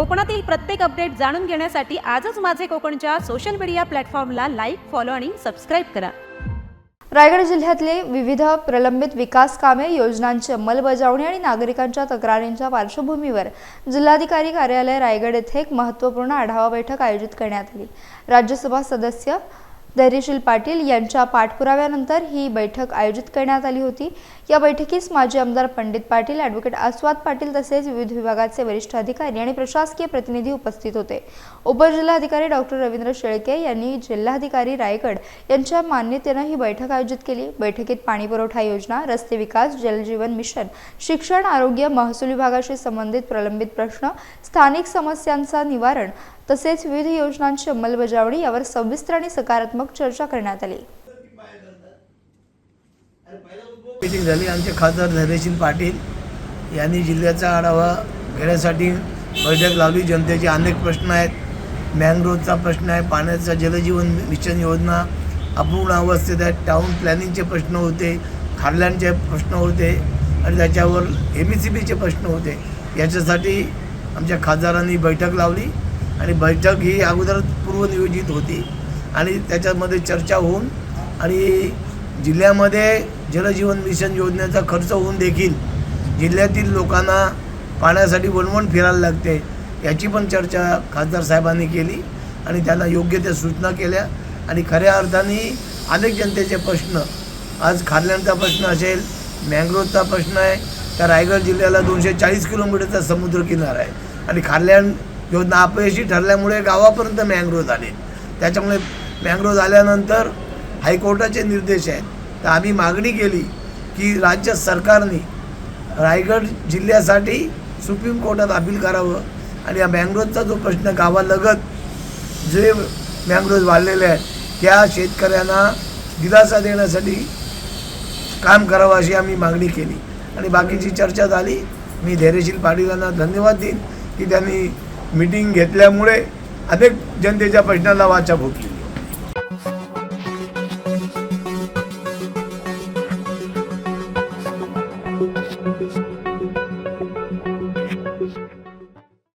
कोकणातील प्रत्येक अपडेट जाणून घेण्यासाठी आजच माझे कोकणच्या सोशल मीडिया प्लॅटफॉर्मला लाईक फॉलो आणि सबस्क्राईब करा. रायगड जिल्ह्यातले विविध प्रलंबित विकास कामे योजनांची अंमलबजावणी आणि नागरिकांच्या तक्रारींच्या पार्श्वभूमीवर जिल्हाधिकारी कार्यालय रायगड येथे एक महत्त्वपूर्ण आढावा बैठक आयोजित करण्यात आली. राज्यसभा सदस्य धैर्यशील पाटील यांच्या पाठपुराव्यानंतर ही बैठक आयोजित करण्यात आली होती. या बैठकीस माजी आमदार पंडित पाटील ॲडव्होकेट आस्वाद पाटील तसेच विविध विभागाचे वरिष्ठ अधिकारी आणि प्रशासकीय प्रतिनिधी उपस्थित होते. उपजिल्हाधिकारी डॉक्टर रवींद्र शेळके यांनी जिल्हाधिकारी रायगड यांच्या मान्यतेनं ही बैठक आयोजित केली. बैठकीत पाणीपुरवठा योजना रस्ते विकास जलजीवन मिशन शिक्षण आरोग्य महसूल विभागाशी संबंधित प्रलंबित प्रश्न स्थानिक समस्यांचा निवारण तसेच विविध योजनांची अंमलबजावणी यावर सविस्तर आणि सकारात्मक चर्चा करण्यात आली. मीटिंग झाली. आमचे खासदार धैर्यशील पाटील यांनी जिल्ह्याचा आढावा घेण्यासाठी बैठक लावली. जनतेचे अनेक प्रश्न आहेत. मँग्रोवचा प्रश्न आहे. पाण्याचा जलजीवन मिशन योजना अपूर्ण अवस्थेत आहेत टाऊन प्लॅनिंगचे प्रश्न होते. खारल्यांचे प्रश्न होते. आणि त्याच्यावर एम ई सी बीचे प्रश्न होते. याच्यासाठी आमच्या खासदारांनी बैठक लावली. आणि बैठक ही अगोदर पूर्वनियोजित होती. आणि त्याच्यामध्ये चर्चा होऊन आणि जिल्ह्यामध्ये जलजीवन मिशन योजनेचा खर्च होऊन देखील जिल्ह्यातील लोकांना पाण्यासाठी वणवण फिरायला लागते याची पण चर्चा खासदार साहेबांनी केली आणि त्यांना योग्य त्या सूचना केल्या. आणि खऱ्या अर्थाने अनेक जनतेचे प्रश्न आज खारल्यांचा प्रश्न असेल मँग्रोवचा प्रश्न आहे त्या रायगड जिल्ह्याला दोनशे चाळीस किलोमीटरचा समुद्रकिनारा आहे. आणि खारल्यान योजना अपयशी ठरल्यामुळे गावापर्यंत मँग्रोव आले त्याच्यामुळे मँग्रोव झाल्यानंतर हायकोर्टाचे निर्देश आहेत. तर आम्ही मागणी केली की राज्य सरकारने रायगड जिल्ह्यासाठी सुप्रीम कोर्टात अपील करावं आणि या मँग्रोजचा जो प्रश्न गावालगत जे मँग्रोज वाढलेले आहेत त्या शेतकऱ्यांना दिलासा देण्यासाठी काम करावं अशी आम्ही मागणी केली. आणि बाकीची चर्चा झाली. मी धैर्यशील पाटीलांना धन्यवाद देईन की त्यांनी मिटिंग घेतल्यामुळे अनेक जनतेच्या प्रश्नाला वाचा फुटली.